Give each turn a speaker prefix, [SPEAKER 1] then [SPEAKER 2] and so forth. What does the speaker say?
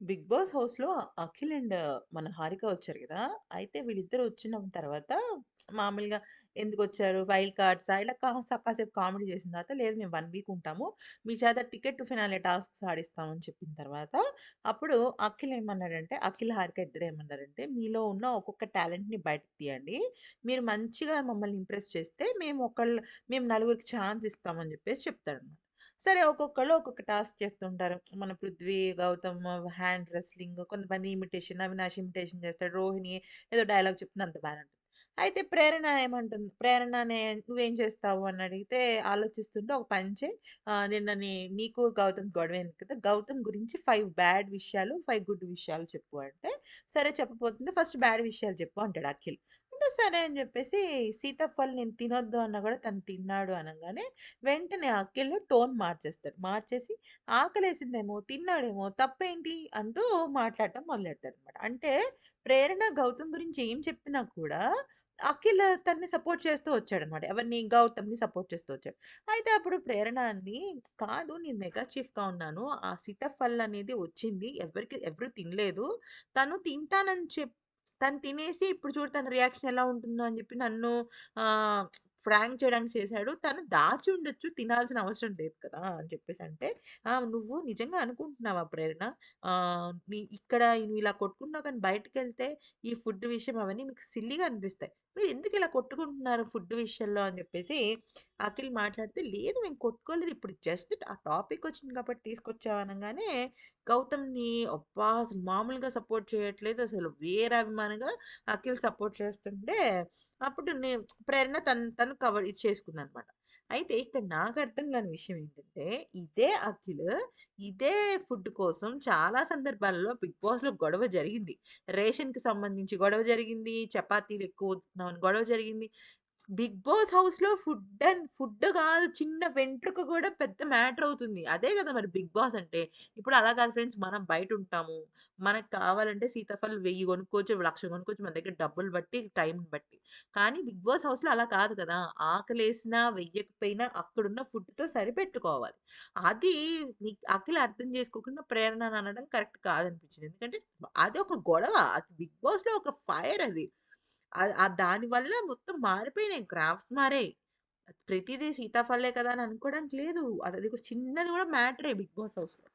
[SPEAKER 1] Big Boss హౌస్‌లో Akhil and మన హారిక వచ్చారు గదా! అయితే వీళ్ళిద్దరూ వచ్చిన తర్వాత మామూలుగా ఎందుకొచ్చారు? వైల్డ్ కార్డ్సా? ఇలా కాస కాసేపు కామెడీ చేసిన తర్వాత, లేదు మేము 1 వీక్ ఉంటాము. మీ చేత టికెట్ టు ఫినాలే టాస్క్స్ ఆడిస్తామని చెప్పిన తర్వాత, అప్పుడు అఖిల్ ఏమన్నాడంటే, అఖిల్, హారిక ఇద్దరు ఏమన్నారంటే, మీలో ఉన్న ఒక్కొక్క టాలెంట్‌ని బయటకి తీయండి. మీరు మంచిగా మమ్మల్ని ఇంప్రెస్ చేస్తే మేము ఒకళ్ళు మేము నలుగురికి ఛాన్స్ ఇస్తామని చెప్పేసి చెప్తాడన్నమాట. సరే ఒక్కొక్కళ్ళు ఒక్కొక్క టాస్క్ చేస్తుంటారు. మన పృథ్వీ, గౌతమ్ హ్యాండ్ రెస్లింగ్, కొంతమంది ఇమిటేషన్, అవినాష్ ఇమిటేషన్ చేస్తాడు. రోహిణి ఏదో డైలాగ్ చెప్తుంది అంత బాగానే ఉంటుంది. అయితే ప్రేరణ ఏమంటుంది? ప్రేరణనే "నువ్వేం చేస్తావు?" అని అడిగితే ఆలోచిస్తుంటే ఒక పని నిన్న నీ నీకు గౌతమ్ గొడవ కదా! గౌతమ్ గురించి ఫైవ్ బ్యాడ్ విషయాలు, ఫైవ్ గుడ్ విషయాలు చెప్పు అంటే, సరే చెప్పబోతుంది. ఫస్ట్ బ్యాడ్ విషయాలు చెప్పు అంటాడు అఖిల్. అంటే సరే అని చెప్పేసి సీతాఫల్ నేను తినొద్దు అన్న కూడా తను తిన్నాడు అనగానే వెంటనే అఖిల్ టోన్ మార్చేస్తాడు. మార్చేసి ఆకలేసిందేమో, తిన్నాడేమో తప్పేంటి అంటూ మాట్లాడటం మొదలెడతాడనమాట. అంటే ప్రేరణ గౌతమ్ గురించి ఏం చెప్పినా కూడా అఖిల్ తనని సపోర్ట్ చేస్తూ వచ్చాడనమాట. ఎవరిని? గౌతమ్‌ని సపోర్ట్ చేస్తూ వచ్చాడు. అయితే అప్పుడు ప్రేరణ అంది, "కాదు నేను మెగా చీఫ్‌గా ఉన్నాను. ఆ సీతాఫల్ అనేది వచ్చింది. ఎవరికి ఎవరు తినలేదు. తను తింటానని చెప్పి తను తినేసి ఇప్పుడు చూడు తన రియాక్షన్ ఎలా ఉంటుందో అని చెప్పి నన్ను ఫ్రాంక్ చేయడానికి చేశాడు. తను దాచి ఉండొచ్చు. తినాల్సిన అవసరం లేదు కదా!" అని చెప్పేసి అంటే నువ్వు నిజంగా అనుకుంటున్నావా ప్రేరణ? నీ ఇక్కడ నువ్వు ఇలా కొట్టుకున్నా కానీ బయటికెళ్తే ఈ ఫుడ్ విషయం అవన్నీ మీకు సిల్లిగా అనిపిస్తాయి. మీరు ఎందుకు ఇలా కొట్టుకుంటున్నారు ఫుడ్ విషయంలో?" అని చెప్పేసి అఖిల్ మాట్లాడితే, "లేదు మేము కొట్టుకోలేదు. ఇప్పుడు జస్ట్ ఆ టాపిక్ వచ్చింది కాబట్టి తీసుకొచ్చామనగానే గౌతమ్‌ని అబ్బా! అసలు మామూలుగా సపోర్ట్ చేయట్లేదు. అసలు వీరాభిమానిగా అఖిల్ సపోర్ట్ చేస్తుంటే, అప్పుడు నేను ప్రేరణ తను తను కవర్ చేసుకుంది చేసుకుందనమాట. అయితే ఇక్కడ నాకు అర్థం కాని విషయం ఏంటంటే, ఇదే అఖిల్ ఇదే ఫుడ్ కోసం చాలా సందర్భాల్లో బిగ్ బాస్‌లో గొడవ జరిగింది. రేషన్‌కి సంబంధించి గొడవ జరిగింది. చపాతీలు ఎక్కువ వస్తున్నామని గొడవ జరిగింది. బిగ్ బాస్ హౌస్‌లో ఫుడ్ అండ్ ఫుడ్ కాదు చిన్న వెంట్రుక కూడా పెద్ద మ్యాటర్ అవుతుంది. అదే కదా మరి బిగ్ బాస్ అంటే. ఇప్పుడు అలా కాదు ఫ్రెండ్స్ మనం బయట ఉంటాము మనకు కావాలంటే సీతాఫలం వెయ్యి కొనుక్కోవచ్చు, లక్ష కొనుక్కోవచ్చు మన దగ్గర డబ్బులు బట్టి, టైంని బట్టి. కానీ బిగ్ బాస్ హౌస్‌లో అలా కాదు కదా! ఆకలేసినా, వెయ్యకపోయినా అక్కడున్న ఫుడ్‌తో సరిపెట్టుకోవాలి. అది నీకు అఖిల అర్థం చేసుకోకుండా ప్రేరణ అనడం కరెక్ట్ కాదనిపించింది. ఎందుకంటే అది ఒక గొడవ. అది బిగ్ బాస్‌లో ఒక ఫైర్ అది. దానివల్ల మొత్తం మారిపోయినాయి. గ్రాఫ్స్ మారాయి. ప్రతిదీ సీతాఫలే కదా అని అనుకోవడానికి లేదు. అది అది కూడా చిన్నది కూడా మ్యాటరే బిగ్ బాస్ హౌస్‌లో.